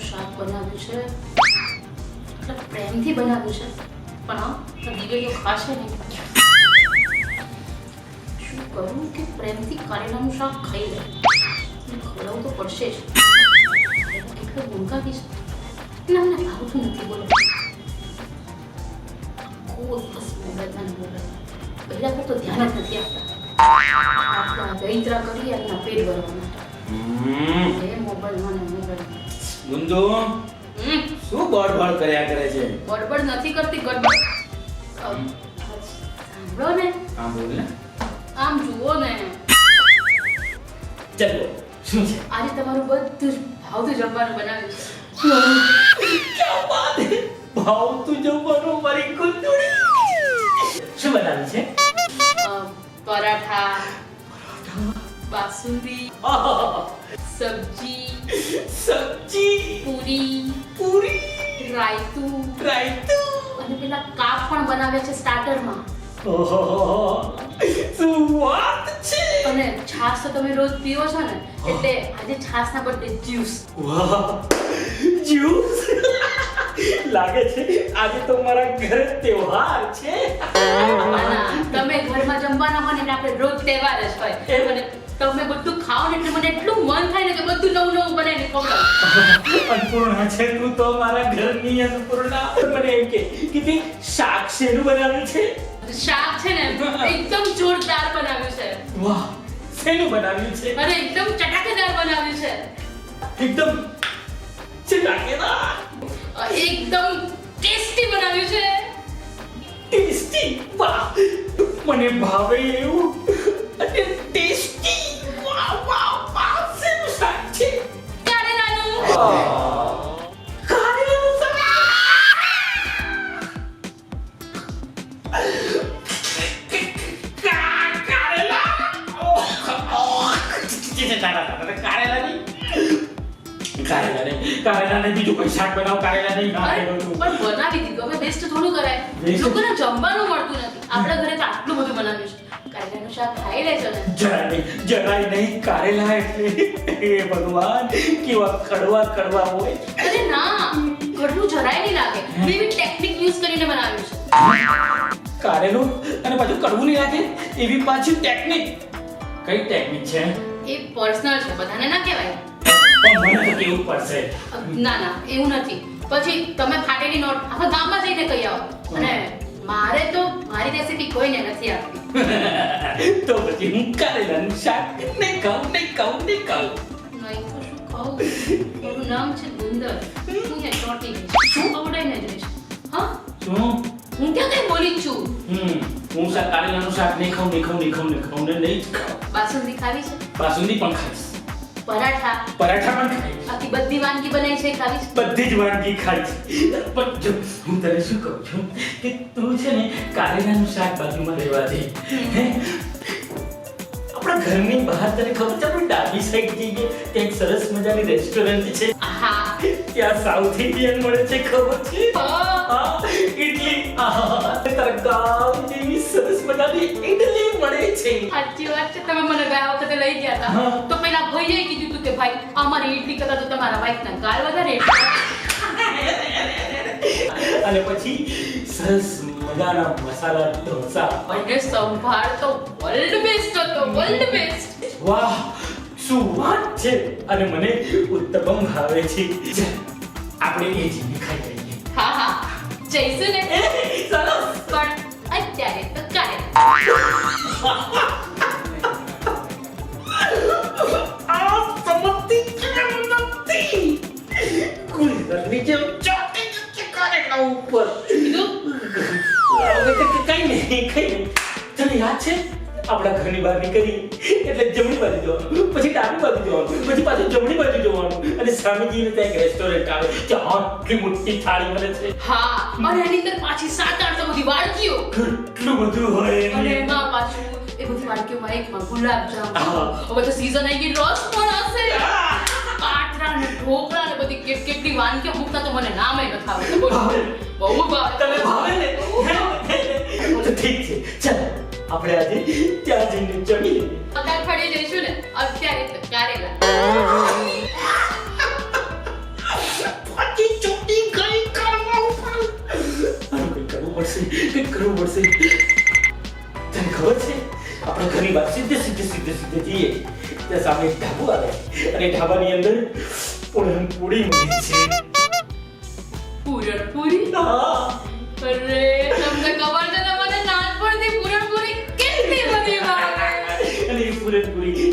કારેલાનું શાક બનાવ્યું છે. એટલે પ્રેમથી બનાવ્યું છે. પણ તો ખાશે નહીં. શું કરું કે પ્રેમથી કારેલાનું શાક ખાઈ લે? ખવડાવવું તો પડશે જ. એટલે ઊંઘાવી છે ના મને ભાવતું નથી બોલો. આખો બસ મોબાઈલમાં ન મોબાઈલ પહેલા પર તો ધ્યાન જ નથી આપતા. આપણા દૈત્રા કરી અને પેટ ભરવા માટે મોબાઈલમાં ને મોબાઈલ ગુંદુ શું બળબડ કર્યા કરે છે? ગડબડ નથી કરતી ગડબડ. સાંભળો ને. આમ બોલ ને. આમ જુઓ ને. ચલો શું છે? આજે તમારું બધું ભાવતું જમવાનું બનાવ્યું છે. ભાવતું જમવાનું મારી ગુંદુડી શું બનાવ્યું છે? પરાઠા બાસુંદી. સબ્જી સબ્જી પૂરી પૂરી રાયતું રાયતું અને પેલા કાપ પણ બનાવે છે સ્ટાર્ટરમાં શું વાત છે? અને છાશ તો તમે રોજ પીઓ છો ને એટલે આજે છાશના બદલે જ્યુસ. વાહ. જ્યુસ? લાગે છે આજે તો મારા ઘરે તહેવાર છે. તમે ઘરમાં જમવાના હોય ને આપણે રોજ તહેવાર જ હોય. તમે બધું ખાઓ ને એટલે મને એટલું મન થાય ને કે બધું નવું નવું બનાવીને ખવડાવો. અન્નપૂર્ણા છે તું તો મારા ઘરની અન્નપૂર્ણા મને એમ કે કે તે શાક શેનું બનાવ્યું છે? શાક છે ને એકદમ જોરદાર બનાવ્યું છે. વાહ શેનું બનાવ્યું છે? અરે એકદમ ચટાકેદાર બનાવ્યું છે. એકદમ ચટાકેદાર. એકદમ ટેસ્ટી બનાવ્યું છે. ટેસ્ટી? વાહ મને ભાવે એવું. કારેલા નહીં. બીજું કોઈ શાક બનાવ કારેલા નહીં. અરે, પણ બનાવી દીધું. હવે બેસ્ટ થોડું કરાય? લોકોને જમવાનું શાક ખાઈ લેજો ને. જરાય નહીં જરાય નહીં કારેલા એટલે. હે ભગવાન કેવા કડવા કડવા હોય. અરે ના કડવું જરાય નહીં લાગે. મેં એવી ટેકનિક યુઝ કરીને બનાવ્યું છે. કારેલું અને પાછું કડવું નહીં લાગે? એવી પાછી ટેકનિક કઈ ટેકનિક છે? એ પર્સનલ છે બધાને ના કહેવાય. પણ મને તો કેવું પડશે? ના ના એવું નથી. પછી તમે ફાટેલી નોટ આખા ગામમાં જઈને કહી આવો. અને મારે તો મારી રેસીપી કોઈને નથી આપતી. તો પછી હું કારેલાનું શાક નહીં ખાઉં નહીં ખાઉં નહીં ખાઉં. નહીં તો શું ખાવું મારું નામ છે ગુંદર. હું ત્યાં ચોટી શું? ખવડાઈને જઈશ હા? શું? હું ક્યાં કઈ બોલી છું? હમ હું શાક કારેલાનું શાક નહીં ખાઉં નહીં ખાઉં નહીં ખાઉં નહીં ખાઉં ને નહીં જ ખાઉં. બાસુંદી ખાવી છે? બાસુંદી પણ ખાઈશ. પરાઠા. પરાઠા પણ ખાઈશ આખી બધી વાનગી બનાવી છે એ ખાવી છે બધી જ વાનગી ખાઈશ પણ જો હું તને શું કહું છું કે તું છે ને કારેલાનું શાક બાજુમાં રહેવા દે. આપણા ઘરની બહાર તને ખબર છે આપણે ડાબી સાઈડ જઈએ ત્યાં એક સરસ મજાની રેસ્ટોરન્ટ છે? ત્યાં સાઉથ ઇન્ડિયન મળે છે ખબર છે? ઇડલી. આહા. તારા ગામ જેવી સરસ મજાની ઇડલી મળે છે. સાચી વાત છે તમે મને ગયા વખતે લઈ ગયા હતા. તો પેલા ભાઈએ કીધું હતું કે ભાઈ અમારી ઇડલી કરતા તો તમારા વાઈફના ગાળ વધારે. અને પછી સરસ મજાના મસાલા ઢોસા. અને સંભાળ તો વર્લ્ડ બેસ્ટ હતો વર્લ્ડ બેસ્ટ વાહ શું વાત છે? અને મને ઉત્તમ ભાવે છે. આપણે એ જીવી ખાઈ લઈએ. હા હા. જઈશું ને. સરસ. જેમ ચોટી ઉપર. કીધું? કઈ નહીં કઈ તને યાદ છે? આપણા ઘરની બહાર નીકળી એટલે જમણી બાજુ જવાનું પછી ડાબી બાજુ જવાનું પછી પાછું જમણી બાજુ જવાનું. અને સ્વામીજીને ત્યાં એક રેસ્ટોરન્ટ આવે ત્યાં આટલી મોટી થાળી મળે છે. હા અને એની અંદર પાછી સાત આઠ બધી વાડકીઓ. કેટલું બધું હોય અને એમાં પાછું એ બધી વાડકીઓમાં એકમાં ગુલાબ જામુન હવે તો સીઝન આવી ગઈ રસ પણ હશે. પાટરા ને ઢોકળા ને બધી કેટ કેટલી વાનગીઓ મૂકતા તો મને નામે ન થાવે બહુ ભાવે. તને ભાવે ને બહુ ભાવે. તો ઠીક છે. ચાલ. આપણે આજે ત્યાં જઈને જમી લઈએ જઈશું ને અત્યારે તો કારેલા કરવું પડશે ખબર છે આપણે સીધે સીધે સીધે સીધે જઈએ. ઢાબો આવે અને ઢાબાની અંદર પૂરણપૂરી છે. પૂરણપૂરી હા. એ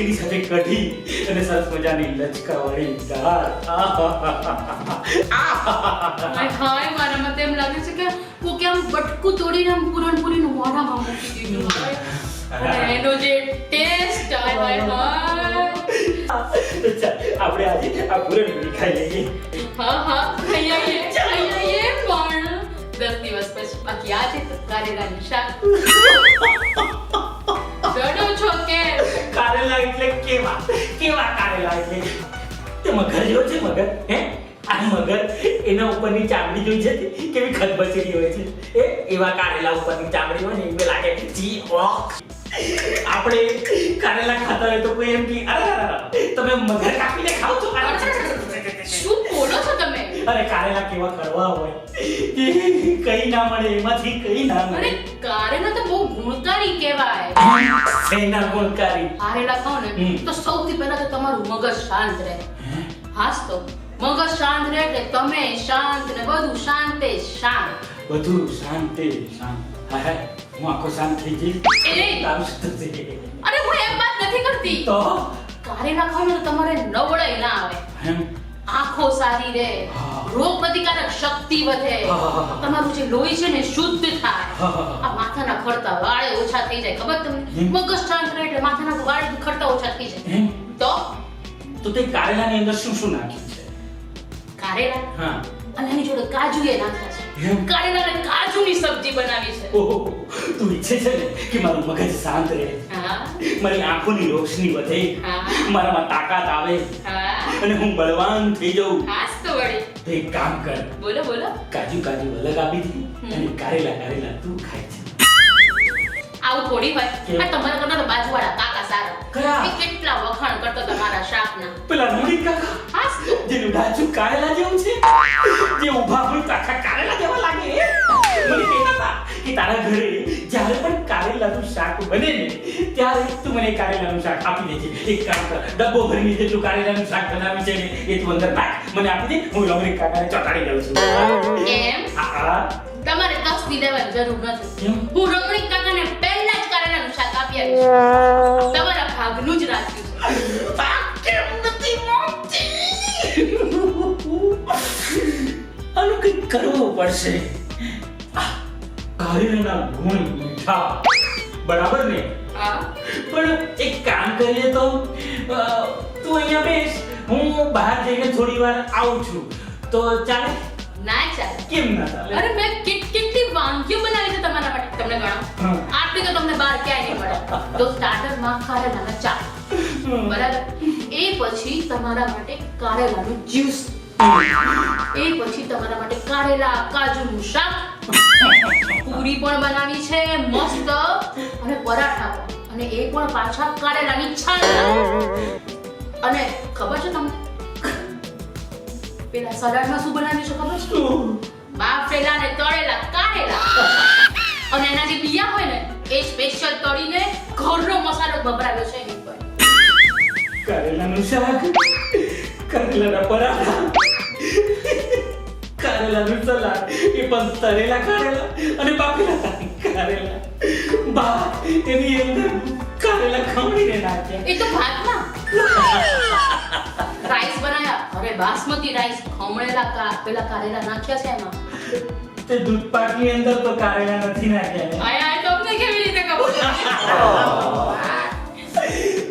એની સાથે કઢી અને સરસ મજાની લચકાવાળી દાળ. હાય હાય મારા મતે એમ લાગે છે કે કોકે આમ બટકું તોડીને આમ પૂરણપૂરીનું મોઢામાં મૂકી દીધું. અને એનો જે ટેસ્ટ હાય હાય હાય. આપણે આજે આ પૂરણપૂરી ખાઈ લઈએ. હા હા ખાઈ આવીએ ખાઈ આવીએ પણ દસ દિવસ પછી બાકી આજે તો કારેલાનું શાક. કેવા? કેવા કારેલા એટલે તે મગર જેવો છે મગર હે? આ મગર એના ઉપરની ચામડી જોઈ છે કેવી ખદબચેલી હોય છે? એ એવા કારેલા ઉપરની ચામડી હોય ને એવી લાગે જી ઓક આપણે કારેલા ખાતા હોય તો કોઈ એમ કે અરે, તમે મગર કાપીને ખાવ છો? શું બોલો છો તમે? અરે કારેલા કેવા કડવા હોય? કે કઈ ના મળે એમાંથી કઈ ના અરે મળે કારેલા તો બહુ ગુણકારી કહેવાય. એના ગુણકારી. કારેલા ખાઓ ને તો સૌથી પહેલા તો તમારું મગજ શાંત રહે. હાસ તો. મગજ શાંત રહે એટલે તમે શાંત ને બધું શાંતે શાંત. બધું શાંતિ શાંત. હા હાય હું આખો શાંત થઈ જઈશ એ! તારું અરે હું એમ વાત નથી કરતી. તો? કારેલા ખાવ ને તો તમારે નબળાઈ ના આવે. એમ? આંખો સારી રહે રોગ પ્રતિકારક શક્તિ વધે. તમારું જે લોહી છે ને શુદ્ધ થાય. આ માથાના ખડતા વાળે ઓછા થઈ જાય. ખબર તમને? મગજ શાંત રહે એટલે માથાના વાળે ખડતા ઓછા થઈ જાય. તો? તો તે કારેલાની અંદર શું શું નાખ્યું છે? કારેલા? હા. અને એની જોડે કાજુ એ નાખ્યા છે? કારેલા કાજુની સબ્જી બનાવી છે. ઓહો. તું ઈચ્છે છે ને કે મારું મગજ શાંત રહે? મારી આંખોની રોશની વધે. મારામાં તાકાત આવે. અને હું બળવાન થઈ જાઉં. તો વળી. તો એક કામ કર. બોલો બોલો. કાજુ કાજુ અલગ આપી દી અને કારેલા કારેલા તું ખાય છે. આવું થોડી હોય. આ તમારા તો બાજુવાળા કાકા સારા? એ કેટલા વખાણ કરતો તમારા શાકના. પેલા રૂડી કાકા. હાસ જેનું ડાચું કારેલા જેવું છે. જે ઊભા હોય કાકા કારેલા જેવા લાગે. મને કહેતા કે તારા ઘરે જ્યારે પણ કારેલાનું શાક બને ને ત્યારે તું મને કારેલાનું શાક આપી દેજે એક કામ કર ડબ્બો ભરીને જેટલું કારેલાનું શાક બનાવ્યું છે ને એ તું અંદર નાખ મને આપી દે હું રમણીક કાકાને ચટાડી દઉં છું. એમ હા. તમારે તસ્તી દેવાની જરૂર નથી. હું રમણી કાકાને પહેલા જ કારેલાનું શાક આપી આવીશ. તમારા ભાગનું જ રાખ્યું છે. આ કેમ નથી માનતી? આનું કંઈક કરવું પડશે. કારેલાના ગુણ મીઠા બરાબર ને હા પણ એક કામ કરીએ તો અ, તું અહીંયા બેસ હું બહાર જઈને થોડી વાર આવું છું તો ચાલે ના ચાલે કેમ ના ચાલે અરે મેં કેટ- કેટલી વાનગીઓ બનાવી છે તમારા માટે તમને ગણાવો હા. આટલી તો તમને બહાર ક્યાંય નહીં મળે તો સ્ટાર્ટરમાં કારેલાના ચા હમ. બરાબર એ પછી તમારા માટે કારેલાનું જ્યુસ એ પછી તમારા માટે કારેલા કાજુનું શાક. પૂરી પણ બનાવી છે, મસ્ત. અને પરાઠા પણ. અને એ પણ પાછા કારેલાની છાલ. અને ખબર છે તમને? પેલા સલાડમાં શું બનાવ્યું છે ખબર છે? બાફેલા ને તળેલા કારેલા. અને એના જે બિયા હોય ને, એ સ્પેશિયલ તળીને ઘરનો મસાલો ભભરાવ્યો છે એની પર કારેલાનું શાક, કારેલાના પરાઠા. કારેલાનું સલાડ એ પણ તળેલા કારેલા અને બાફેલા કારેલા બા એની અંદર કારેલા ખમણીને નાખ્યા એ તો ભાતમાં રાઈસ બનાયા અરે બાસમતી રાઈસ ખમણેલા કા પેલા કારેલા નાખ્યા છે એમાં તે દૂધ પાકની અંદર તો કારેલા નથી નાખ્યા આય આય તમને કેવી રીતે ખબર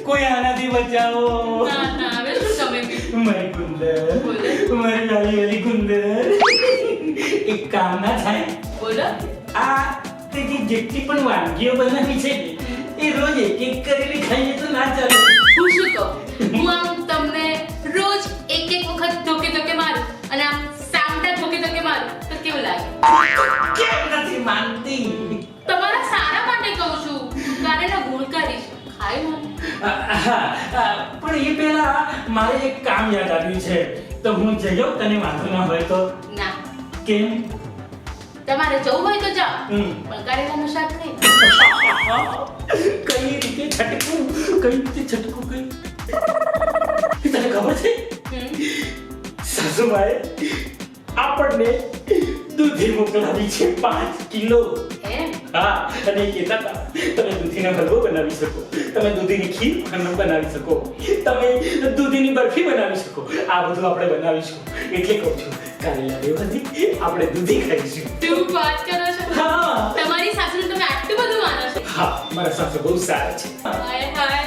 કોઈ આનાથી બચાવો ના ના હવે શું તમે બી? મારી ગુંદર બોલે. મારી વાલી વાલી ગુંદર એક કામ ના થાય. બોલો. આ તે જે જેટલી પણ વાનગીઓ બનાવી છે એ રોજ એક એક કરીને ખાઈએ તો ના ચાલે. હું શું કહું? હું આમ તમને રોજ એક એક વખત ધોકે ધોકે મારું અને આમ સામટા ધોકે ધોકે મારું. તો કેવું લાગે? કેમ નથી માનતી? તમારા સારા માટે કહું છું કારેલા ભૂલ કરીશ ખાઈ પણ એ પહેલા મારે એક કામ યાદ આવ્યું છે. તો હું જઈ તને વાંધો ના હોય તો. ના. કેમ? તમારે જવું હોય તો જાઓ. પણ કારેલાનું શાક નહીં કઈ રીતે છટકું? કઈ રીતે છટકું કઈ? તને ખબર છે. સાસુમાએ આપણને દૂધી મોકલાવી છે પાંચ કિલો. હા અને કહેતા હતા તમે દૂધીનો હલવો બનાવી શકો. તમે દૂધીની ખીર બનાવી શકો. તમે દૂધીની બરફી બનાવી શકો. આ બધું આપણે બનાવીશું. એટલે કહું છું આપણે દૂધી ખાઈશું. તું વાત કરો છો? હા. તમારી સાસુને તમે આટલું બધું માનો છો? હા મારા સાસુ બહુ સારા છે. હાય હાય.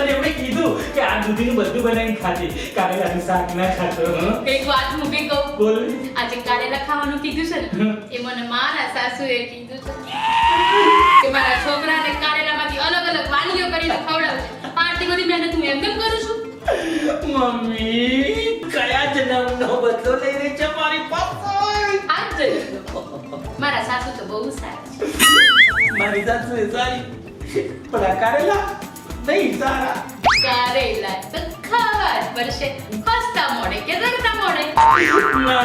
અને એમણે કીધું કે આ દૂધીનું બધું બનાવીને ખાતી કારેલાનું શાક ના ખાતો. એક વાત હું બી કહું. બોલ. આજે કારેલા ખાવાનું કીધું છે ને. એ મને મારા સાસુએ કીધું છે. કે મારા છોકરાને કારેલામાંથી અલગ અલગ વાનગીઓ કરીને ખવડાવશે આટલી બધી મહેનત હું એમ કેમ કરું છું? મમ્મી કયા જન્મનો બદલો લઈને છે મારી પાસે આ જ જોઈ લો. મારા સાસુ તો બહુ સારા છે મારી સાસુ એ સારી પણ આ કારેલા નહીં સારા કારેલા તો ખાવા જ પડશે હસતા મોડે કે રડતા મોડે ના